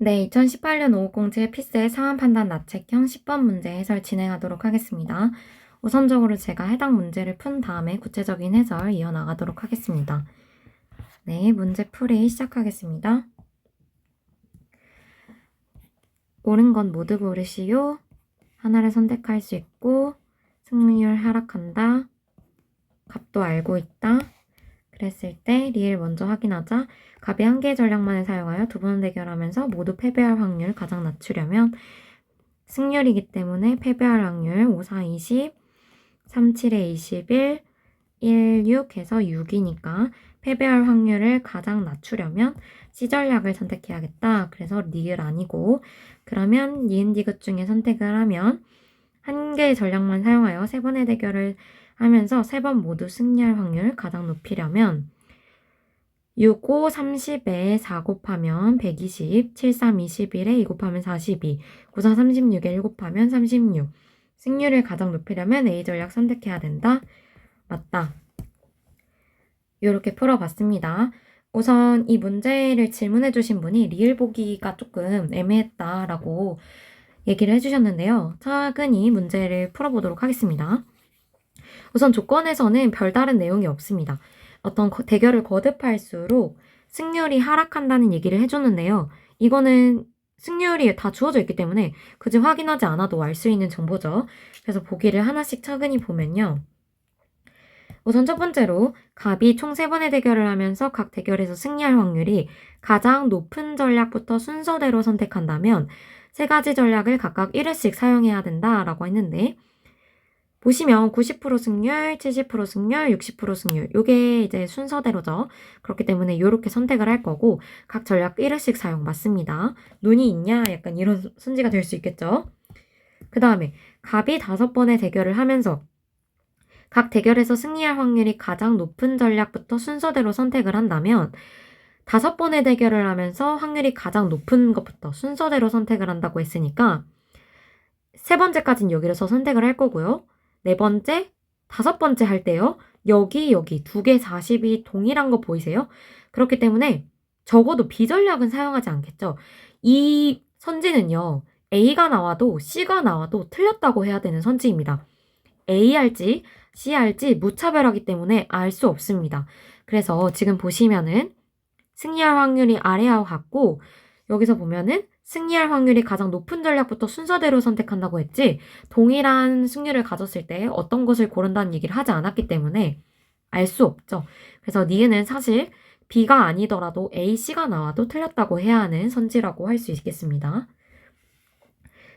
네, 2018년 550제 피스의 상한 판단 나책형 10번 문제 해설 진행하도록 하겠습니다. 우선적으로 제가 해당 문제를 푼 다음에 구체적인 해설 이어나가도록 하겠습니다. 네, 문제 풀이 시작하겠습니다. 옳은 건 모두 고르시오. 하나를 선택할 수 있고 승률 하락한다. 값도 알고 있다. 그랬을 때 리을 먼저 확인하자. 갑이 한 개의 전략만을 사용하여 두 번 대결하면서 모두 패배할 확률을 가장 낮추려면 승률이기 때문에 패배할 확률 5, 4, 20, 3, 7에 21, 1, 6 해서 6이니까 패배할 확률을 가장 낮추려면 C 전략을 선택해야겠다. 그래서 리을 아니고 그러면 니은 디귿 중에 선택을 하면 한 개의 전략만 사용하여 세 번의 대결을 하면서 세 번 모두 승리할 확률을 가장 높이려면 6, 5, 30에 4 곱하면 120, 7, 3, 21에 2 곱하면 42, 9, 4, 36에 1 곱하면 36. 승률을 가장 높이려면 A 전략 선택해야 된다. 맞다. 이렇게 풀어봤습니다. 우선 이 문제를 질문해 주신 분이 리을 보기가 조금 애매했다라고 얘기를 해주셨는데요. 차근히 문제를 풀어보도록 하겠습니다. 우선 조건에서는 별다른 내용이 없습니다. 어떤 거- 대결을 거듭할수록 승률이 하락한다는 얘기를 해줬는데요. 이거는 승률이 다 주어져 있기 때문에 굳이 확인하지 않아도 알 수 있는 정보죠. 그래서 보기를 하나씩 차근히 보면요. 우선 첫 번째로 갑이 총 세 번의 대결을 하면서 각 대결에서 승리할 확률이 가장 높은 전략부터 순서대로 선택한다면 세 가지 전략을 각각 1회씩 사용해야 된다라고 했는데 보시면 90% 승률, 70% 승률, 60% 승률 요게 이제 순서대로죠. 그렇기 때문에 이렇게 선택을 할 거고 각 전략 1회씩 사용 맞습니다. 눈이 있냐? 약간 이런 순지가 될 수 있겠죠. 그 다음에 갑이 다섯 번의 대결을 하면서 각 대결에서 승리할 확률이 가장 높은 전략부터 순서대로 선택을 한다면 다섯 번의 대결을 하면서 확률이 가장 높은 것부터 순서대로 선택을 한다고 했으니까 세 번째까지는 여기서 선택을 할 거고요. 네 번째, 다섯 번째 할 때요. 여기, 여기 두 개 40이 동일한 거 보이세요? 그렇기 때문에 적어도 B 전략은 사용하지 않겠죠. 이 선지는요. A가 나와도 C가 나와도 틀렸다고 해야 되는 선지입니다. A 할지 C 할지 무차별하기 때문에 알 수 없습니다. 그래서 지금 보시면은 승리할 확률이 아래와 같고 여기서 보면은 승리할 확률이 가장 높은 전략부터 순서대로 선택한다고 했지 동일한 승률을 가졌을 때 어떤 것을 고른다는 얘기를 하지 않았기 때문에 알 수 없죠. 그래서 니은은 사실 B가 아니더라도 A, C가 나와도 틀렸다고 해야 하는 선지라고 할 수 있겠습니다.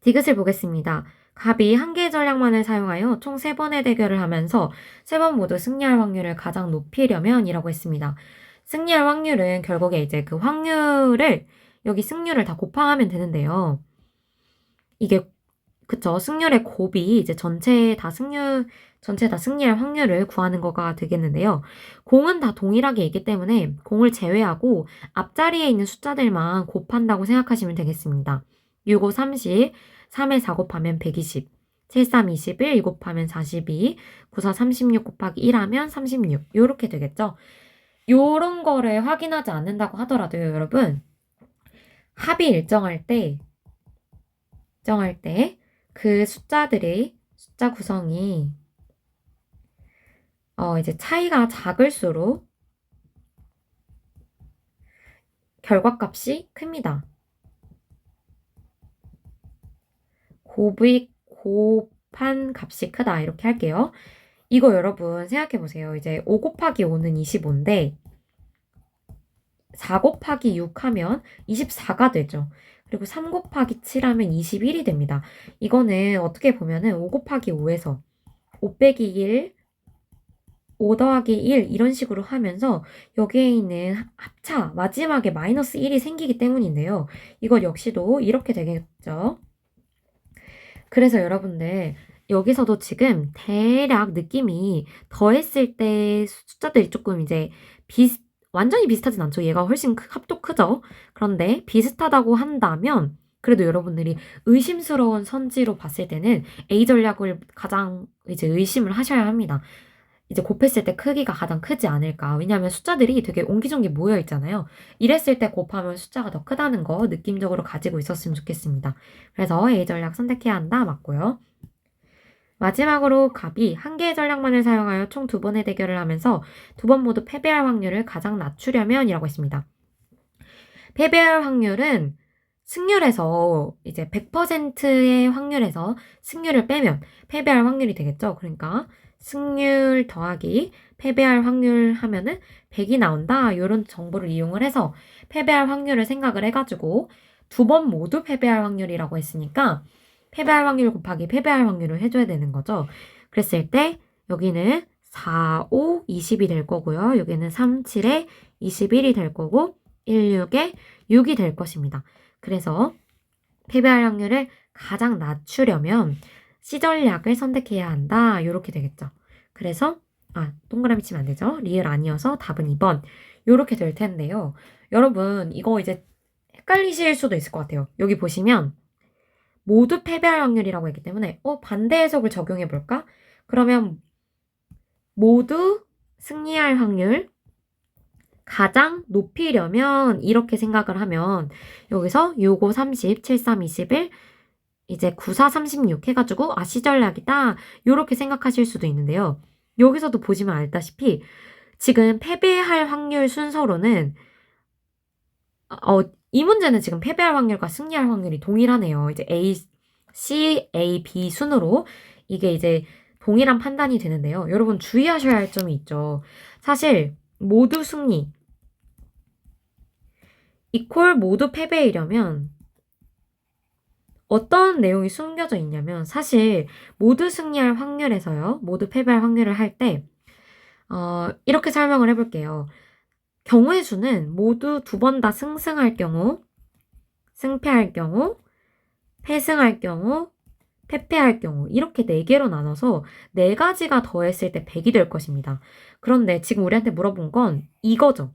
디귿을 보겠습니다. 갑이 한 개의 전략만을 사용하여 총 세 번의 대결을 하면서 세 번 모두 승리할 확률을 가장 높이려면 이라고 했습니다. 승리할 확률은 결국에 이제 그 확률을 여기 승률을 다 곱하면 되는데요. 이게 그쵸 승률의 곱이 이제 전체 다 승률 전체 다 승리할 확률을 구하는 거가 되겠는데요. 공은 다 동일하게 있기 때문에 공을 제외하고 앞자리에 있는 숫자들만 곱한다고 생각하시면 되겠습니다. 6, 5, 30, 3에 4 곱하면 120, 7, 3, 21, 2 곱하면 42, 9, 4, 36 곱하기 1 하면 36. 요렇게 되겠죠? 요런 거를 확인하지 않는다고 하더라도요, 여러분. 합이 일정할 때, 일정할 때, 그 숫자들의 숫자 구성이, 어, 이제 차이가 작을수록 결과값이 큽니다. 곱이 곱한 값이 크다. 이렇게 할게요. 이거 여러분 생각해 보세요. 이제 5 곱하기 5는 25인데 4 곱하기 6 하면 24가 되죠. 그리고 3 곱하기 7 하면 21이 됩니다. 이거는 어떻게 보면은 5 곱하기 5에서 5 빼기 1, 5 더하기 1 이런 식으로 하면서 여기에 있는 합차 마지막에 마이너스 1이 생기기 때문인데요. 이것 역시도 이렇게 되겠죠. 그래서 여러분들 여기서도 지금 대략 느낌이 더했을 때 숫자들이 조금 이제 비슷 완전히 비슷하진 않죠. 얘가 훨씬 크- 합도 크죠. 그런데 비슷하다고 한다면 그래도 여러분들이 의심스러운 선지로 봤을 때는 A 전략을 가장 이제 의심을 하셔야 합니다. 이제 곱했을 때 크기가 가장 크지 않을까. 왜냐하면 숫자들이 되게 옹기종기 모여 있잖아요. 이랬을 때 곱하면 숫자가 더 크다는 거 느낌적으로 가지고 있었으면 좋겠습니다. 그래서 A 전략 선택해야 한다. 맞고요. 마지막으로 갑이 한 개의 전략만을 사용하여 총 두 번의 대결을 하면서 두 번 모두 패배할 확률을 가장 낮추려면 이라고 했습니다. 패배할 확률은 승률에서 이제 100%의 확률에서 승률을 빼면 패배할 확률이 되겠죠. 그러니까 승률 더하기 패배할 확률 하면은 100이 나온다. 이런 정보를 이용을 해서 패배할 확률을 생각을 해가지고 두 번 모두 패배할 확률이라고 했으니까 패배할 확률 곱하기 패배할 확률을 해줘야 되는 거죠. 그랬을 때 여기는 4, 5, 20이 될 거고요. 여기는 3, 7에 21이 될 거고 1, 6에 6이 될 것입니다. 그래서 패배할 확률을 가장 낮추려면 C 전략을 선택해야 한다. 이렇게 되겠죠. 그래서 아 동그라미 치면 안 되죠. 리을 아니어서 답은 2번. 이렇게 될 텐데요. 여러분 이거 이제 헷갈리실 수도 있을 것 같아요. 여기 보시면 모두 패배할 확률이라고 했기 때문에 어 반대 해석을 적용해 볼까? 그러면 모두 승리할 확률 가장 높이려면 이렇게 생각을 하면 여기서 6, 5, 30, 7, 3, 21 이제 9, 4, 36 해가지고 아 시전략이다 이렇게 생각하실 수도 있는데요. 여기서도 보시면 알다시피 지금 패배할 확률 순서로는 어, 이 문제는 지금 패배할 확률과 승리할 확률이 동일하네요. 이제 A, C, A, B 순으로 이게 이제 동일한 판단이 되는데요. 여러분 주의하셔야 할 점이 있죠. 사실 모두 승리 이퀄 모두 패배이려면 어떤 내용이 숨겨져 있냐면 사실 모두 승리할 확률에서요. 모두 패배할 확률을 할 때 어, 이렇게 설명을 해볼게요. 경우의 수는 모두 두 번 다 승승할 경우, 승패할 경우, 패승할 경우, 패패할 경우 이렇게 네 개로 나눠서 네 가지가 더했을 때 100이 될 것입니다. 그런데 지금 우리한테 물어본 건 이거죠.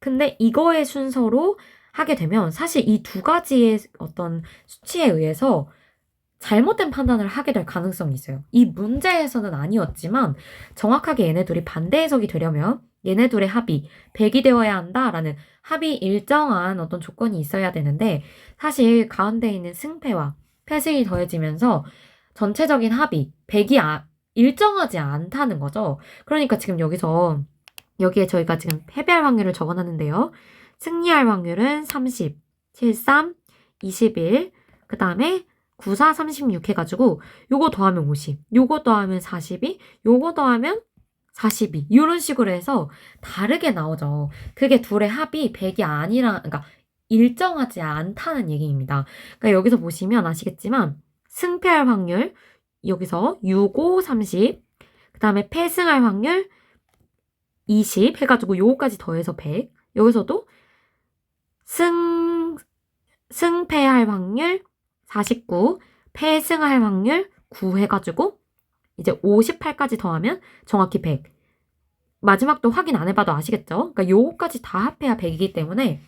근데 이거의 순서로 하게 되면 사실 이 두 가지의 어떤 수치에 의해서 잘못된 판단을 하게 될 가능성이 있어요. 이 문제에서는 아니었지만 정확하게 얘네 둘이 반대 해석이 되려면 얘네 둘의 합이 100이 되어야 한다라는 합이 일정한 어떤 조건이 있어야 되는데 사실 가운데 있는 승패와 패승이 더해지면서 전체적인 합이 100이 아, 일정하지 않다는 거죠. 그러니까 지금 여기서 여기에 저희가 지금 패배할 확률을 적어놨는데요. 승리할 확률은 30, 73, 21, 그 다음에 94, 36 해가지고 요거 더하면 50, 요거 더하면 42, 요거 더하면 42 이런 식으로 해서 다르게 나오죠. 그게 둘의 합이 100이 아니라 그러니까 일정하지 않다는 얘기입니다. 그러니까 여기서 보시면 아시겠지만 승패할 확률 여기서 6, 5, 30, 그 다음에 패승할 확률 20 해가지고 요거까지 더해서 100. 여기서도 승, 승패할 확률 49, 패승할 확률 9 해가지고 이제 58까지 더하면 정확히 100. 마지막도 확인 안 해봐도 아시겠죠? 그러니까 요거까지 다 합해야 100이기 때문에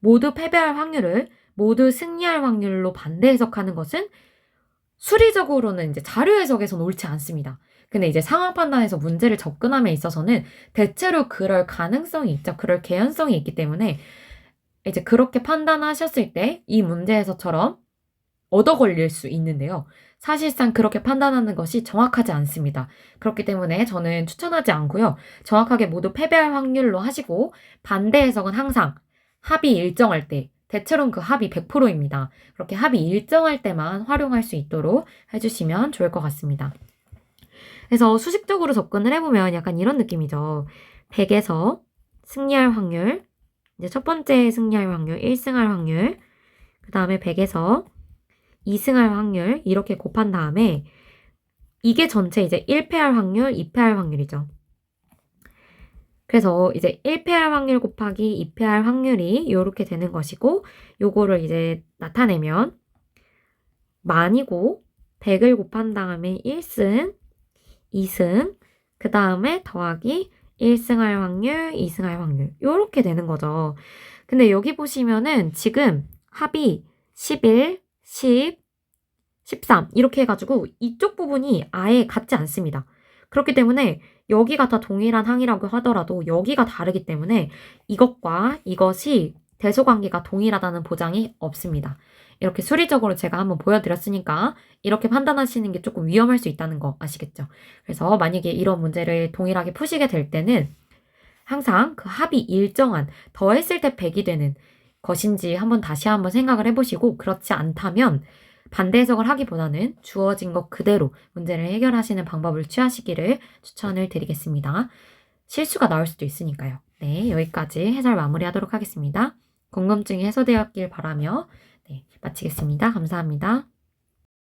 모두 패배할 확률을 모두 승리할 확률로 반대 해석하는 것은 수리적으로는 이제 자료 해석에서는 옳지 않습니다. 근데 이제 상황 판단에서 문제를 접근함에 있어서는 대체로 그럴 가능성이 있죠. 그럴 개연성이 있기 때문에 이제 그렇게 판단하셨을 때 이 문제에서처럼 얻어 걸릴 수 있는데요. 사실상 그렇게 판단하는 것이 정확하지 않습니다. 그렇기 때문에 저는 추천하지 않고요. 정확하게 모두 패배할 확률로 하시고 반대 해석은 항상 합이 일정할 때 대체로는 그 합이 100%입니다. 그렇게 합이 일정할 때만 활용할 수 있도록 해주시면 좋을 것 같습니다. 그래서 수식적으로 접근을 해보면 약간 이런 느낌이죠. 100에서 승리할 확률, 이제 첫 번째 승리할 확률, 1승할 확률, 그 다음에 100에서 2승할 확률, 이렇게 곱한 다음에 이게 전체 이제 1패할 확률, 2패할 확률이죠. 그래서 이제 1패할 확률 곱하기 2패할 확률이 이렇게 되는 것이고, 요거를 이제 나타내면 만이고, 100을 곱한 다음에 1승, 2승, 그 다음에 더하기 1승할 확률, 2승할 확률. 요렇게 되는 거죠. 근데 여기 보시면은 지금 합이 11, 10, 13 이렇게 해가지고 이쪽 부분이 아예 같지 않습니다. 그렇기 때문에 여기가 다 동일한 항이라고 하더라도 여기가 다르기 때문에 이것과 이것이 대소관계가 동일하다는 보장이 없습니다. 이렇게 수리적으로 제가 한번 보여드렸으니까 이렇게 판단하시는 게 조금 위험할 수 있다는 거 아시겠죠? 그래서 만약에 이런 문제를 동일하게 푸시게 될 때는 항상 그 합이 일정한 더했을 때 100이 되는 것인지 한번 다시 한번 생각을 해보시고 그렇지 않다면 반대 해석을 하기보다는 주어진 것 그대로 문제를 해결하시는 방법을 취하시기를 추천을 드리겠습니다. 실수가 나올 수도 있으니까요. 네, 여기까지 해설 마무리하도록 하겠습니다. 궁금증이 해소되었길 바라며 네, 마치겠습니다. 감사합니다.